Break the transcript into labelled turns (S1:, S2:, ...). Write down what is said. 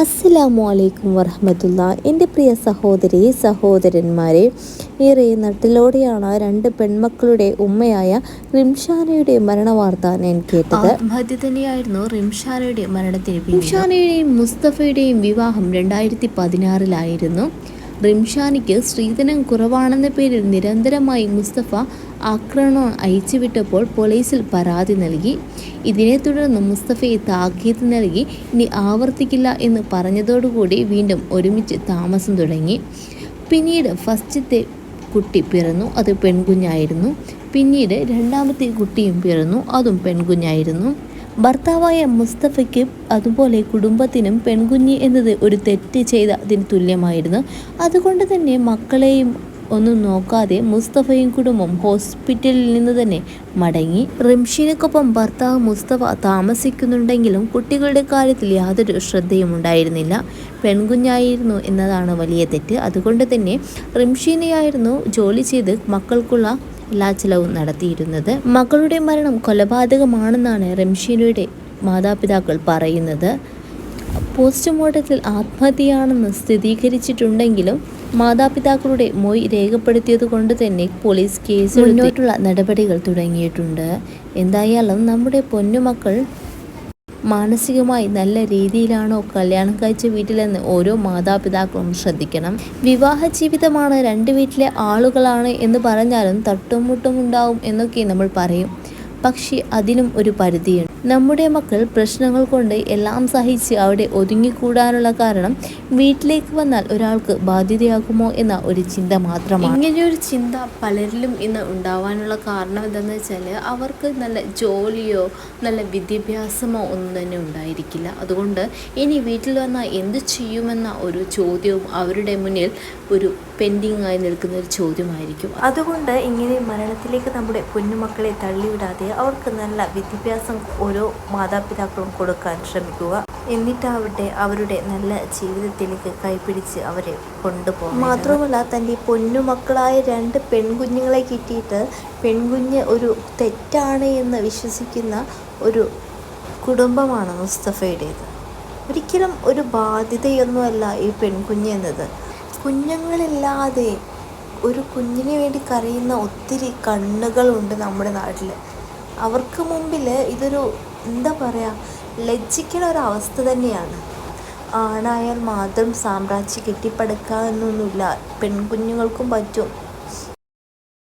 S1: അസ്സലാമു അലൈക്കും വറഹമത്തുള്ള എന്റെ പ്രിയ സഹോദരി സഹോദരന്മാരെ ഏറെ നട്ടിലോടെയാണ് രണ്ട് പെൺമക്കളുടെ ഉമ്മയായ റിംഷാനയുടെ മരണവാർത്ത ഞാൻ കേട്ടത്.
S2: ആത്മഹത്യ തന്നെയായിരുന്നു റിംഷാനയുടെ മരണത്തിന് റിംഷാനയുടെയും മുസ്തഫയുടെയും വിവാഹം രണ്ടായിരത്തി പതിനാറിലായിരുന്നു. റിംഷാനിക്ക് സ്ത്രീധനം കുറവാണെന്ന പേരിൽ നിരന്തരമായി മുസ്തഫ ആക്രമണം അയച്ചുവിട്ടപ്പോൾ പോലീസിൽ പരാതി നൽകി. ഇതിനെ തുടർന്ന് മുസ്തഫയെ താക്കീത് നൽകി. ഇനി ആവർത്തിക്കില്ല എന്ന് പറഞ്ഞതോടുകൂടി വീണ്ടും ഒരുമിച്ച് താമസം തുടങ്ങി. പിന്നീട് ഫസ്റ്റത്തെ കുട്ടി പിറന്നു. അത് പെൺകുഞ്ഞായിരുന്നു. പിന്നീട് രണ്ടാമത്തെ കുട്ടിയും പിറന്നു. അതും പെൺകുഞ്ഞായിരുന്നു. ഭർത്താവായ മുസ്തഫയ്ക്ക് അതുപോലെ കുടുംബത്തിനും പെൺകുഞ്ഞ് എന്നത് ഒരു തെറ്റ് ചെയ്തതിന് തുല്യമായിരുന്നു. അതുകൊണ്ട് തന്നെ മക്കളെയും ഒന്നും നോക്കാതെ മുസ്തഫയും കുടുംബം ഹോസ്പിറ്റലിൽ നിന്ന് തന്നെ മടങ്ങി. റിംഷിനൊക്കൊപ്പം ഭർത്താവ് മുസ്തഫ താമസിക്കുന്നുണ്ടെങ്കിലും കുട്ടികളുടെ കാര്യത്തിൽ യാതൊരു ശ്രദ്ധയും ഉണ്ടായിരുന്നില്ല. പെൺകുഞ്ഞായിരുന്നു എന്നതാണ് വലിയ തെറ്റ്. അതുകൊണ്ട് തന്നെ റിംഷീനയായിരുന്നു ജോലി ചെയ്ത് മക്കൾക്കുള്ള എല്ലാ നടത്തിയിരുന്നത്. മകളുടെ മരണം കൊലപാതകമാണെന്നാണ് റംഷീനയുടെ മാതാപിതാക്കൾ പറയുന്നത്. പോസ്റ്റ്മോർട്ടത്തിൽ ആത്മഹത്യയാണെന്ന് സ്ഥിരീകരിച്ചിട്ടുണ്ടെങ്കിലും മാതാപിതാക്കളുടെ മൊയ് രേഖപ്പെടുത്തിയത് കൊണ്ട് തന്നെ പോലീസ് കേസ് മുന്നോട്ടുള്ള നടപടികൾ തുടങ്ങിയിട്ടുണ്ട്. എന്തായാലും നമ്മുടെ പൊന്നുമക്കൾ മാനസികമായി നല്ല രീതിയിലാണോ കല്യാണം കഴിച്ച വീട്ടിലെന്ന് ഓരോ മാതാപിതാക്കളും ശ്രദ്ധിക്കണം. വിവാഹ ജീവിതമാണ് രണ്ട് വീട്ടിലെ ആളുകളാണ് എന്ന് പറഞ്ഞാലും തട്ടും മുട്ടും ഉണ്ടാവും എന്നൊക്കെ നമ്മൾ പറയും. പക്ഷേ അതിനും ഒരു പരിധിയുണ്ട്. നമ്മുടെ മക്കൾ പ്രശ്നങ്ങൾ കൊണ്ട് എല്ലാം സഹിച്ച് അവിടെ ഒതുങ്ങിക്കൂടാനുള്ള കാരണം വീട്ടിലേക്ക് വന്നാൽ ഒരാൾക്ക് ബാധ്യതയാകുമോ എന്ന ഒരു ചിന്ത മാത്രമാണ്. ഇങ്ങനെയൊരു ചിന്ത പലരിലും ഇന്ന് ഉണ്ടാവാനുള്ള കാരണം എന്താണെന്ന് വെച്ചാൽ അവർക്ക് നല്ല ജോലിയോ നല്ല വിദ്യാഭ്യാസമോ ഒന്നും തന്നെ ഉണ്ടായിരിക്കില്ല. അതുകൊണ്ട് ഇനി വീട്ടിൽ വന്നാൽ എന്ത് ചെയ്യുമെന്ന ഒരു ചോദ്യവും അവരുടെ മുന്നിൽ ഒരു പെൻഡിങ് ആയി നിൽക്കുന്ന ഒരു ചോദ്യമായിരിക്കും. അതുകൊണ്ട് ഇങ്ങനെ മരണത്തിലേക്ക് നമ്മുടെ കുഞ്ഞുമക്കളെ തള്ളിവിടാതെ അവർക്ക് നല്ല വിദ്യാഭ്യാസം ഓരോ മാതാപിതാക്കളും കൊടുക്കാൻ ശ്രമിക്കുക. എന്നിട്ടാവട്ടെ അവരുടെ നല്ല ജീവിതത്തിലേക്ക് കൈപിടിച്ച് അവരെ കൊണ്ടുപോകും മാത്രമല്ല തന്റെ പൊന്നുമക്കളായ രണ്ട് പെൺകുഞ്ഞുങ്ങളെ കിട്ടിയിട്ട് പെൺകുഞ്ഞ് ഒരു തെറ്റാണ് എന്ന് വിശ്വസിക്കുന്ന ഒരു കുടുംബമാണ് മുസ്തഫയുടേത്. ഒരിക്കലും ഒരു ബാധ്യതയൊന്നുമല്ല ഈ പെൺകുഞ്ഞ് എന്നത്. കുഞ്ഞുങ്ങളില്ലാതെ ഒരു കുഞ്ഞിന് വേണ്ടി കരയുന്ന ഒത്തിരി കണ്ണുകളുണ്ട് നമ്മുടെ നാട്ടിൽ അവർക്ക് മുമ്പിൽ ഇതൊരു എന്താ പറയുക ലജ്ജിക്കണ ഒരു അവസ്ഥ തന്നെയാണ്. ആണായാൽ മാത്രം സാമ്രാജ്യം കെട്ടിപ്പടുക്കുക എന്നൊന്നുമില്ല. പെൺകുഞ്ഞുങ്ങൾക്കും പറ്റും.